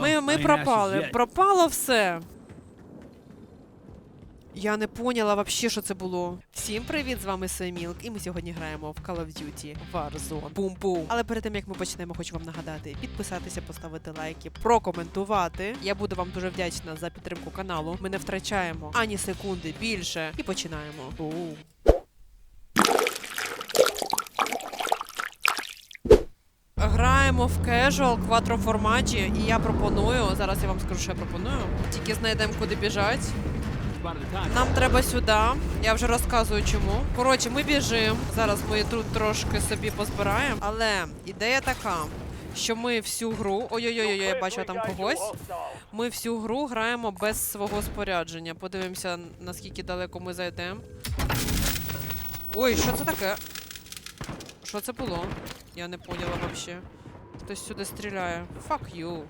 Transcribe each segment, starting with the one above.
Ми, ми пропали. Пропало все. Я не поняла вообще, що це було. Всім привіт, з вами Семілк, і ми сьогодні граємо в Call of Duty Warzone. Бум-бум. Але перед тим як ми почнемо, хочу вам нагадати, підписатися, поставити лайки, прокоментувати. Я буду вам дуже вдячна за підтримку каналу. Ми не втрачаємо ані секунди більше. І починаємо. Бум. Граємо в casual квадро форматі, і я пропоную. Зараз я вам скажу, що я пропоную. Тільки знайдемо, куди біжать. Нам треба сюди. Я вже розказую чому. Коротше, ми біжимо. Зараз ми тут трошки собі позбираємо. Але ідея така, що ми всю гру. Ой-ой-ой, я бачу там когось. Ми всю гру граємо без свого спорядження. Подивимося, наскільки далеко ми зайдемо. Ой, що це таке? Що це було? Я не поняла вообще. Хтось сюди стріляє. Fuck you.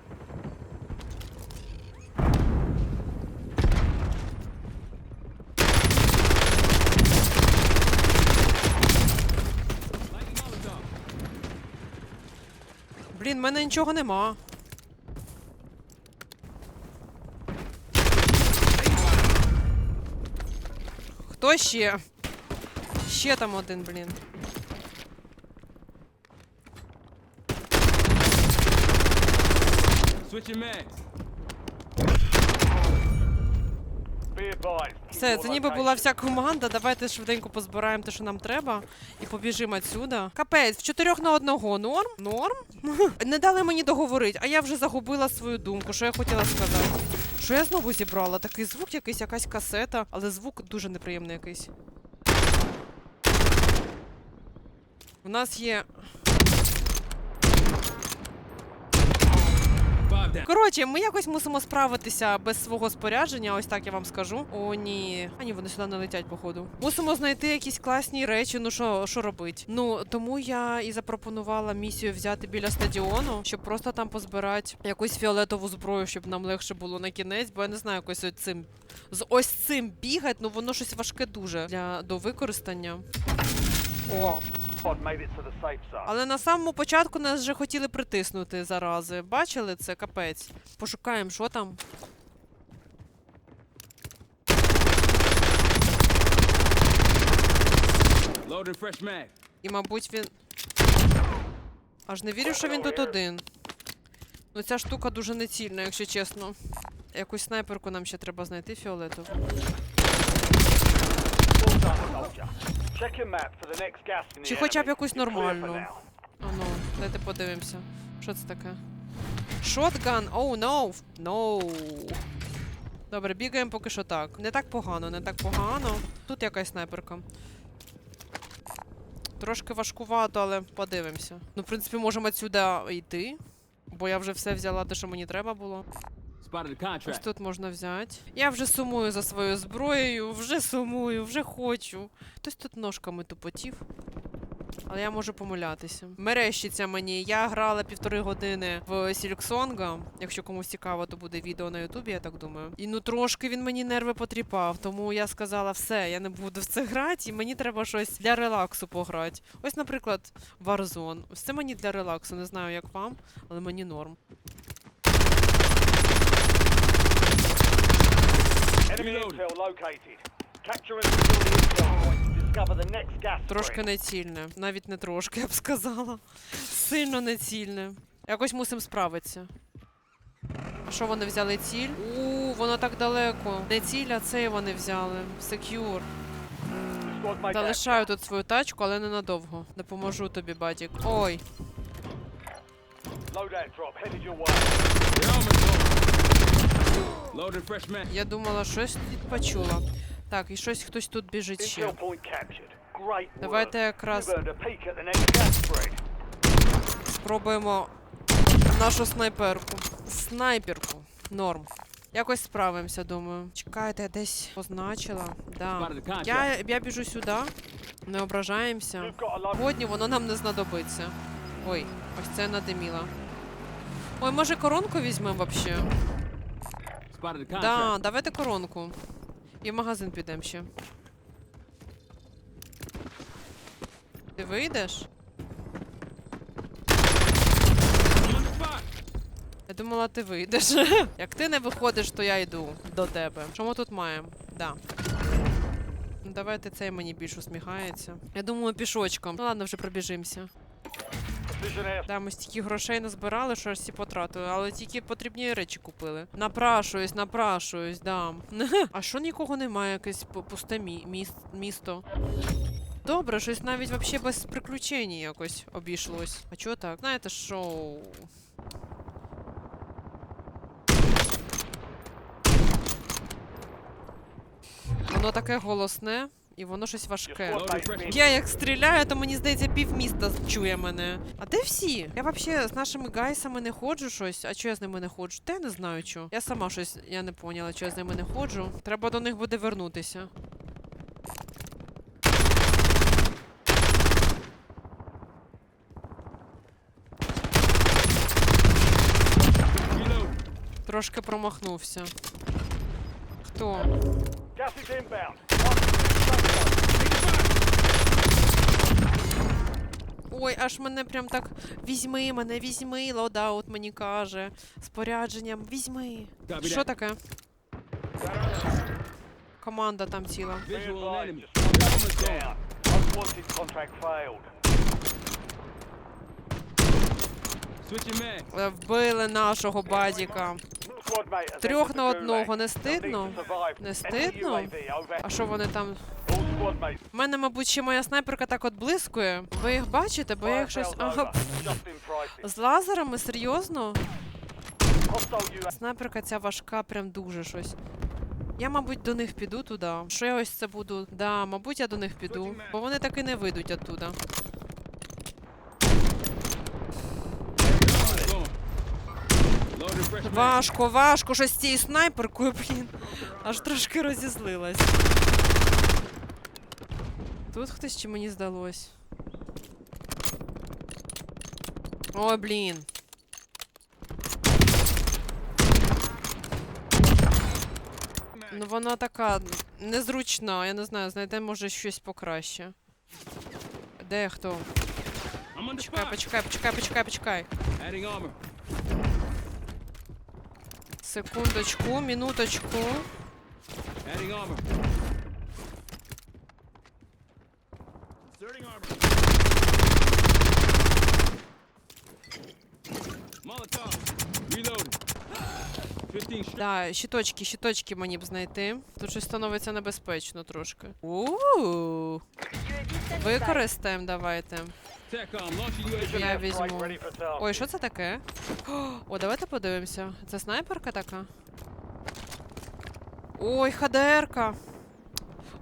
Блін, в мене нічого нема. Хто ще? Ще там один, блін. Switching mags. Все, це ніби була вся команда. Давайте швиденько позбираємо те, що нам треба, і побіжимо отсюда. Капець, в чотирьох на одного. Норм? Норм? Не дали мені договорити, а я вже загубила свою думку. Що я хотіла сказати? Що я знову зібрала? Такий звук, якийсь, якась касета, але звук дуже неприємний якийсь. У нас є. Down. Коротше, ми якось мусимо справитися без свого спорядження, ось так я вам скажу. О, ні. А ні, вони сюди не летять, походу. Мусимо знайти якісь класні речі. Ну що, що робить? Ну тому я і запропонувала місію взяти біля стадіону, щоб просто там позбирати якусь фіолетову зброю, щоб нам легше було на кінець, бо я не знаю, якось ось цим з ось цим бігати, ну воно щось важке дуже для до використання. О, але на самому початку нас вже хотіли притиснути зарази. Бачили це? Капець. Пошукаємо, що там. Loading fresh mag. І, мабуть, він. Аж не вірю, що він тут один. Ну ця штука дуже нецільна, якщо чесно. Якусь снайперку нам ще треба знайти фіолетову. Чи хоча б якусь нормальну. А ну, дайте подивимося. Що це таке? Шотган! Оу, ноу! Ноу. Добре, бігаємо поки що так. Не так погано, не так погано. Тут якась снайперка. Трошки важкувато, але подивимося. Ну, в принципі, можемо отсюди йти. Бо я вже все взяла, те, що мені треба було. Ось тут можна взяти. Я вже сумую за своєю зброєю, вже сумую, вже хочу. Хтось тут ножками тупотів. Але я можу помилятися. Мерещиться мені. Я грала півтори години в Сільксонга. Якщо комусь цікаво, то буде відео на Ютубі, я так думаю. І ну трошки він мені нерви потріпав. Тому я сказала, все, я не буду в це грати, і мені треба щось для релаксу пограти. Ось, наприклад, Warzone. Ось це мені для релаксу. Не знаю, як вам, але мені норм. Трошки нецільне. Навіть не трошки, я б сказала. Сильно нецільне. Якось мусимо справитися. А що вони взяли ціль? У, воно так далеко. Не ціль, а цей вони взяли. Секюр. Залишаю тут свою тачку, але ненадовго. Допоможу тобі, бадік. Ой, Your helmet's low. Loading fresh mag. Я думала, щось тут почула. Так, і щось хтось тут біжить ще. Давайте якраз спробуємо нашу снайперку. Снайперку. Норм. Якось справимося, думаю. Чекайте, я десь позначила. Да. Я, я біжу сюди, не ображаємося. Сьогодні воно нам не знадобиться. Ой, ось це надиміла. Ой, може коронку візьмемо взагалі? Да, давайте коронку. І в магазин підемо ще. Ти вийдеш? Я думала, ти вийдеш. Як ти не виходиш, то я йду до тебе. Що ми тут маємо? Да. Ну, Давайте цей мені більш усміхається. Я думаю, пішочком. Ну ладно, вже пробіжимося. Да, ми стільки грошей назбирали, що всі потратили, але тільки потрібні речі купили. Напрашуюсь, напрашуюсь, да. а що нікого немає, якесь пусте мі- місто. Добре, щось навіть вообще без приключень якось обійшлось. А чого так? Знаєте, що. Воно таке голосне, і воно щось важке. Я як стріляю, то мені здається, пів міста чує мене. А де всі? Я взагалі з нашими гайсами не ходжу щось. А чого я з ними не ходжу? Та я не знаю чого. Я сама щось я не поняла, чого я з ними не ходжу. Треба до них буде вернутися. Трошки промахнувся. Хто? Ой, аж мене прям так візьми мене, візьми, лодаут мені каже. Спорядженням, візьми. Що таке? Команда там ціла. Е, Вбили нашого бадіка. Трьох на одного не стидно? Не стидно? А що вони там? У мене, мабуть, ще моя снайперка так от блискує. Ви їх бачите, бо я їх щось. Ага. З лазерами, серйозно? Снайперка ця важка, прям дуже щось. Я, мабуть, до них піду туди. Що я ось це буду? Да, мабуть, я до них піду. Бо вони так і не вийдуть оттуда. Важко, важко, щось з цією снайперкою, блін. Аж трошки розізлилась. Тут хтось чи мені здалось? Ой, блін. Ну вона така незручна, я не знаю, знайдемо може щось покраще. Де хто? Почекай, почекай, почекай, почекай, почекай. Секундочку, минуточку. Да, щиточки, щиточки мені б знайти. Тут щось становиться небезпечно трошки. у Використаємо, давайте. Я візьму. Ой, що це таке? О, давайте подивимося. Це снайперка така? Ой, ХДРка.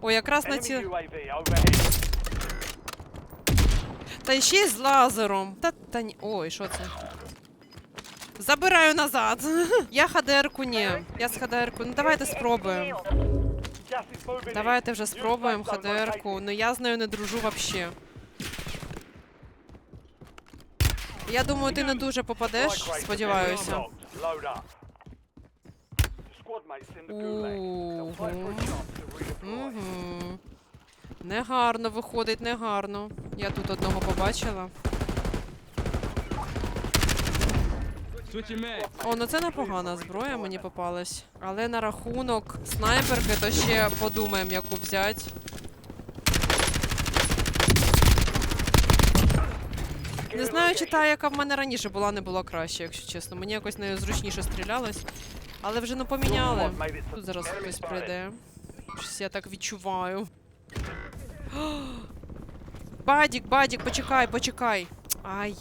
Ой, якраз на ці. Та ще й з лазером. Та та ні. Ой, що це? Забираю назад. Я ХДРку ні. Я з ХДРку. Ну давайте спробуємо. Давайте вже спробуємо ХДРку. Ну я з нею не дружу вообще. Я думаю, ти не дуже попадеш, сподіваюся. Угу. Угу. Негарно виходить, негарно. Я тут одного побачила. Switching mag. О, ну це непогана зброя мені попалась. Але на рахунок снайперки, то ще подумаємо, яку взяти. Не знаю, чи та, яка в мене раніше була, не була краще, якщо чесно. Мені якось нею зручніше стрілялось. Але вже ну поміняли. Тут зараз хтось прийде. Щось я так відчуваю. Бадік, бадік, почекай, почекай. Ай.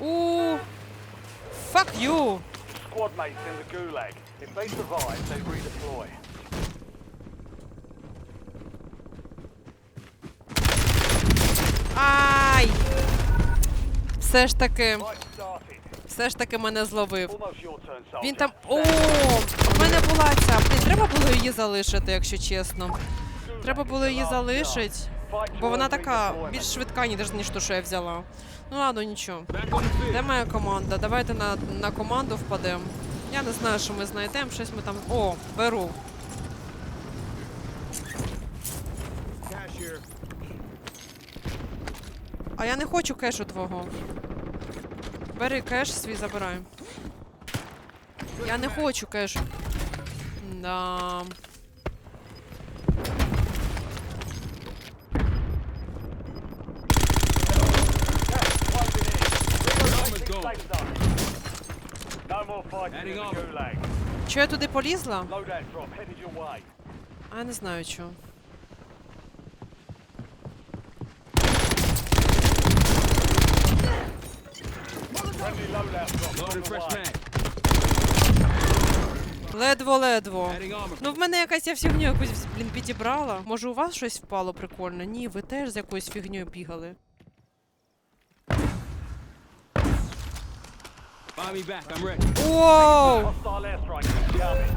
У. Fuck you. Squad mates in the gulag. If they survive, they redeploy. Ай! Все ж таки, все ж таки мене зловив. Він там. О! В мене була ця. Блін, треба було її залишити, якщо чесно. Треба було її залишити. Бо вона така більш швидка, ніж ніж то, що я взяла. Ну ладно, нічого. Де моя команда? Давайте на, на команду впадемо. Я не знаю, що ми знайдемо, щось ми там. О, беру. А я не хочу кешу твого. Бери кеш свій забирай. Я не хочу кеш. Да. Чого я туди полізла? А я не знаю чого. Ледво-ледво. Ну в мене якась я фігню якусь, блін, підібрала. Може у вас щось впало прикольне? Ні, ви теж з якоюсь фігньою бігали. Buy me back. I'm ready. Оу! Hostile airstrike incoming.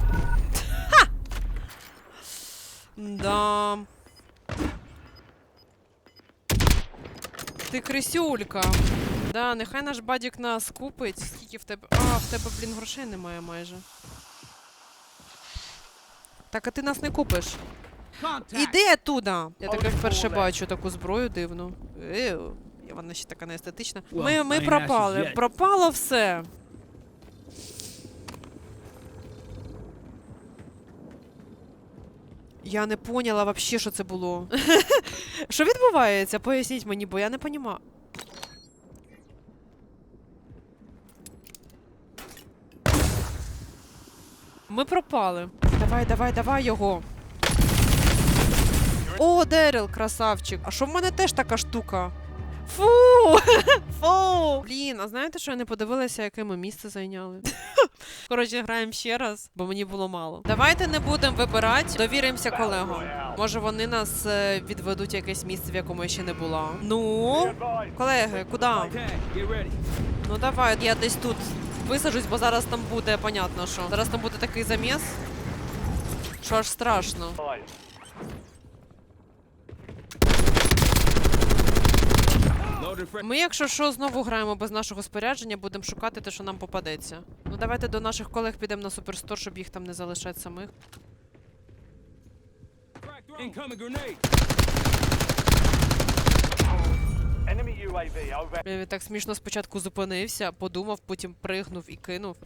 Да. Ти крисюлька. Да, нехай наш бадік нас купить. Скільки в тебе. А, в тебе, блін, грошей немає майже. Так, а ти нас не купиш. Іди оттуда! Я таке вперше бачу таку зброю дивну. Еу, вона ще така неестетична. Ми, ми пропали. Пропало все. Я не поняла вообще, що це було. Що відбувається? Поясніть мені, бо я не понімаю. Ми пропали. Давай, давай, давай його. О, Дерил, красавчик. А що в мене теж така штука? Фу! Фу! Блін, а знаєте, що я не подивилася, яке ми місце зайняли? Коротше, граємо ще раз, бо мені було мало. Давайте не будемо вибирати, довіримося колегам. Може вони нас е, відведуть якесь місце, в якому я ще не була. Ну, колеги, куди? Ну давай, я десь тут висаджусь, бо зараз там буде, понятно, що. Зараз там буде такий заміс, що аж страшно. Ми, якщо що, знову граємо без нашого спорядження, будемо шукати те, що нам попадеться. Ну давайте до наших колег підемо на суперстор, щоб їх там не залишати самих. Incoming grenade. Enemy UAV over. Блін, Він так смішно спочатку зупинився, подумав, потім пригнув і кинув.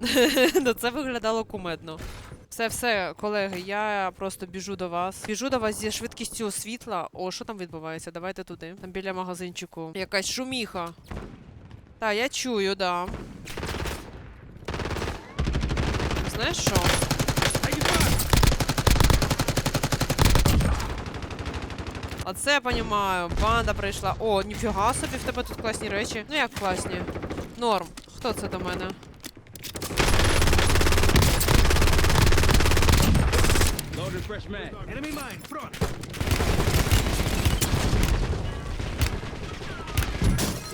Ну це виглядало кумедно. Все, все, колеги, я просто біжу до вас. Біжу до вас зі швидкістю світла. О, що там відбувається? Давайте туди. Там біля магазинчику. Якась шуміха. Та, я чую, да. Знаєш що? А це я понімаю. Банда прийшла. О, ніфіга собі в тебе тут класні речі. Ну як класні? Норм. Хто це до мене?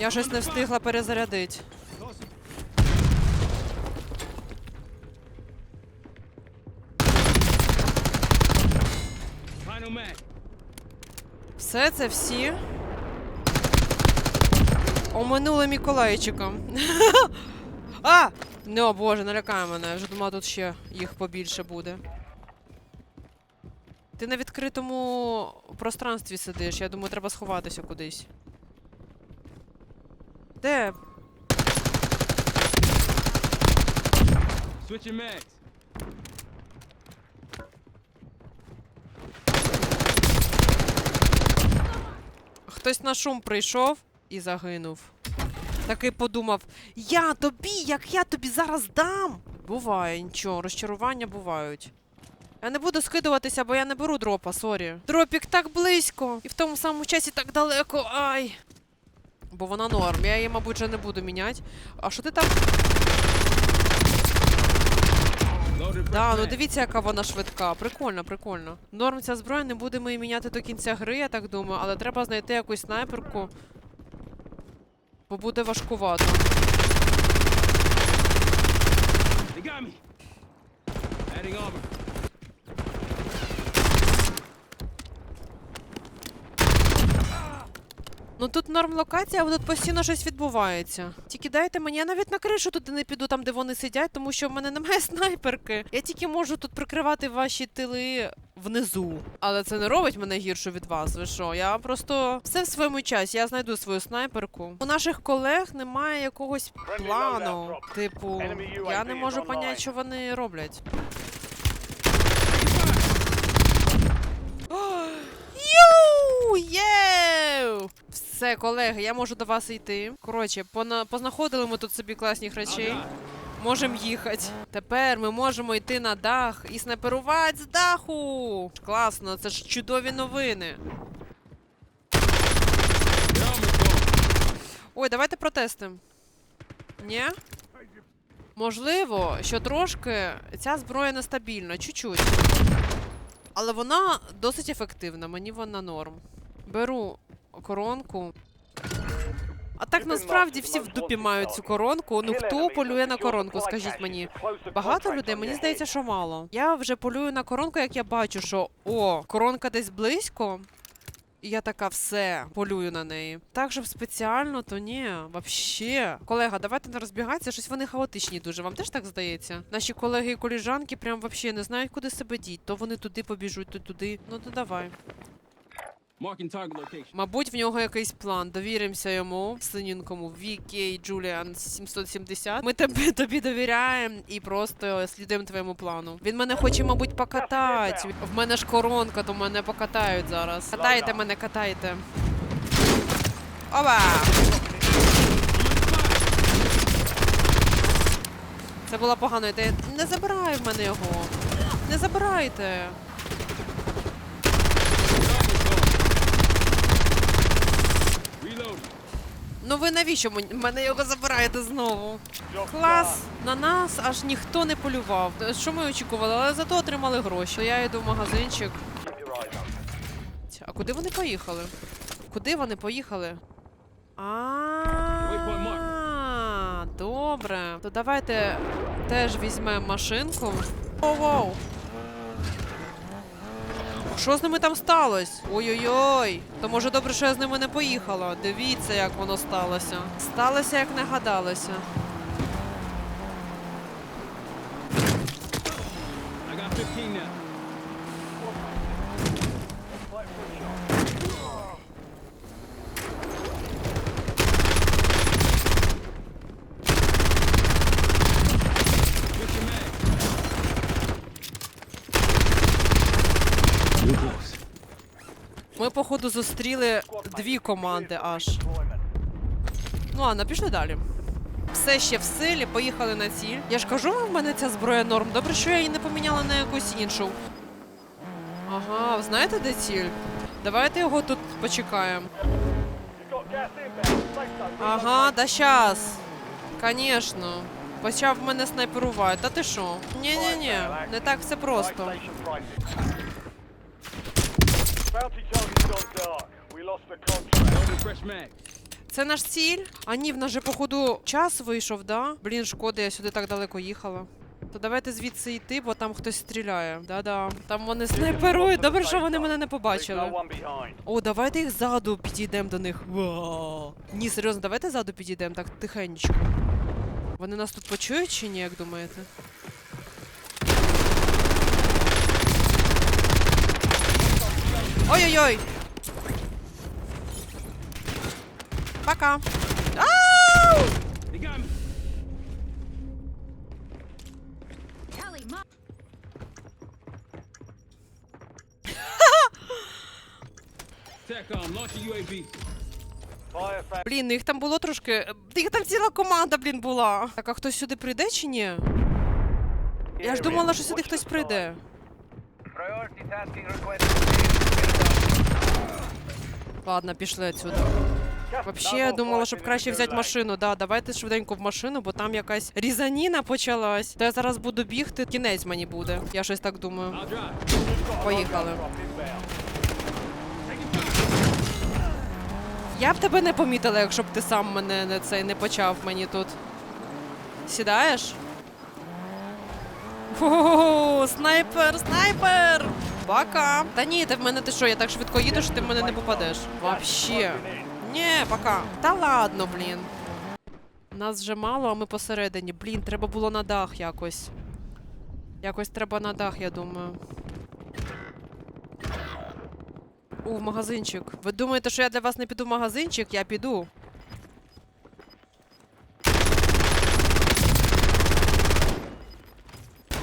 Я щось не встигла перезарядити. Final mag. Все це всі. Оминули Миколайчиком. а! Ну, боже, налякає мене. Я вже думала, тут ще їх побільше буде. Ти на відкритому пространстві сидиш. Я думаю, треба сховатися кудись. Де? Switching mags. Хтось на шум прийшов і загинув. Такий подумав: Я тобі, як я тобі зараз дам. Буває, нічого, розчарування бувають. Я не буду скидуватися, бо я не беру дропа, сорі. Дропік так близько, і в тому самому часі так далеко. Ай. Бо вона норм. Я її, мабуть, вже не буду міняти. А що ти там? Да, ну дивіться, яка вона швидка. Прикольно, прикольно. Норм ця зброя, не будемо її міняти до кінця гри, я так думаю, але треба знайти якусь снайперку. Бо буде важкувато. They got me. Adding armor. Ну тут норм локація, а тут постійно щось відбувається. Тільки дайте мені, я навіть на кришу туди не піду, там де вони сидять, тому що в мене немає снайперки. Я тільки можу тут прикривати ваші тили внизу. Але це не робить мене гіршу від вас. Ви що? Я просто все в своєму часі. Я знайду свою снайперку. У наших колег немає якогось плану. Типу, я не можу поняти, що вони роблять. Ю! Єу! Все, колеги, я можу до вас йти. Коротше, пона- познаходили ми тут собі класних речей. Можемо їхати. Тепер ми можемо йти на дах і снайперувати з даху. Класно, це ж чудові новини. Ой, давайте протестимо. Ні? Можливо, що трошки ця зброя нестабільна, чуть-чуть. Але вона досить ефективна, мені вона норм. Беру коронку. А так насправді всі в дупі мають цю коронку. Ну хто полює на коронку, скажіть мені. Багато людей, мені здається, що мало. Я вже полюю на коронку, як я бачу, що о, коронка десь близько. І я така, все, полюю на неї. Так, щоб спеціально, то ні, вообще. Колега, давайте не розбігатися, щось вони хаотичні дуже. Вам теж так здається? Наші колеги і коліжанки прям вообще не знають, куди себе діть. То вони туди побіжуть, то туди. Ну то давай. Мабуть, в нього якийсь план. Довіримося йому, синінкому VK Julian 770. Ми тобі, тобі довіряємо і просто слідуємо твоєму плану. Він мене хоче, мабуть, покатати. В мене ж коронка, то мене покатають зараз. Катайте мене, катайте. Оба! Це була погана ідея. Не забирай в мене його. Не забирайте. Ну ви навіщо мене його забираєте знову? Клас! На нас аж ніхто не полював. Що ми очікували, але зато отримали гроші. Я йду в магазинчик. А куди вони поїхали? Куди вони поїхали? А, добре. То давайте теж візьмемо машинку. Воу-воу. Що з ними там сталося? Ой-ой-ой. То може добре, що я з ними не поїхала. Дивіться, як воно сталося. Сталося, як не гадалося. Походу, зустріли дві команди аж. Ну ладно, пішли далі. Все ще в силі, поїхали на ціль. Я ж кажу, в мене ця зброя норм. Добре, що я її не поміняла на якусь іншу. Ага, знаєте, де ціль? Давайте його тут почекаємо. Ага, да щас. Конечно. Почав мене снайперувати. Та ти що? Ні-ні-ні, не так все просто. Це наш ціль? А ні, в нас же, походу, час вийшов, да? Блін, шкода, я сюди так далеко їхала. То давайте звідси йти, бо там хтось стріляє. Да-да. Там вони снайперують. Добре, що вони мене не побачили. О, давайте їх ззаду підійдемо до них. Ні, серйозно, давайте ззаду підійдемо, так тихенько. Вони нас тут почують чи ні, як думаєте? Ой-ой-ой! Пока! Ау! They got me. Kelly, Mom. TACOM, launch a UAV. Fire fan. Блін, ну їх там було трошки. Їх там ціла команда, блін, була. Так, а хтось сюди прийде чи ні? Я ж думала, що сюди хтось прийде. Ладно, пішли отсюда. Вообще, я думала, щоб краще взяти машину. Да, давайте швиденько в машину, бо там якась різаніна почалась. То я зараз буду бігти, кінець мені буде. Я щось так думаю. Поїхали. Я б тебе не помітила, якщо б ти сам мене не цей не почав мені тут. Сідаєш? О, снайпер, снайпер! Пока! Та ні, ти в мене ти що, я так швидко їду, що ти в мене не попадеш. Вообще. Ні, пока. Та ладно, блін. Нас вже мало, а ми посередині. Блін, треба було на дах якось. Якось треба на дах, я думаю. У, в магазинчик. Ви думаєте, що я для вас не піду в магазинчик? Я піду.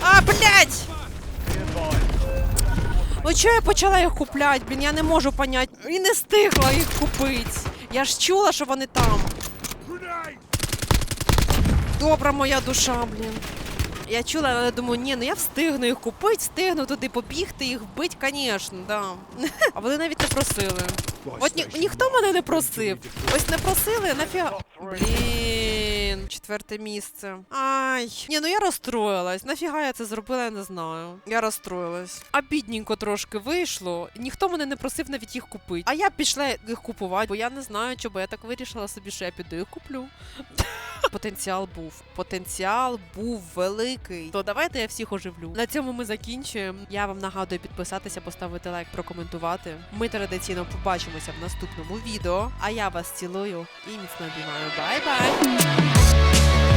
А, блядь! Ну чого я почала їх купляти? Блін, я не можу понять. І не встигла їх купити. Я ж чула, що вони там. Добра моя душа, блін. Я чула, але думаю, ні, ну я встигну їх купити, встигну туди побігти, їх вбити, звісно, да. А вони навіть не просили. От ні, ніхто мене не просив. Ось не просили, нафіга. Блін, четверте місце. Ай. Ні, ну я розстроїлась. Нафіга я це зробила, я не знаю. Я розстроїлась. А бідненько трошки вийшло. Ніхто мене не просив навіть їх купити. А я пішла їх купувати, бо я не знаю, чому я так вирішила собі, що я піду їх куплю. Потенціал був. Потенціал був великий. То давайте я всіх оживлю. На цьому ми закінчуємо. Я вам нагадую підписатися, поставити лайк, прокоментувати. Ми традиційно побачимося в наступному відео. А я вас цілую і міцно обіймаю. Бай-бай!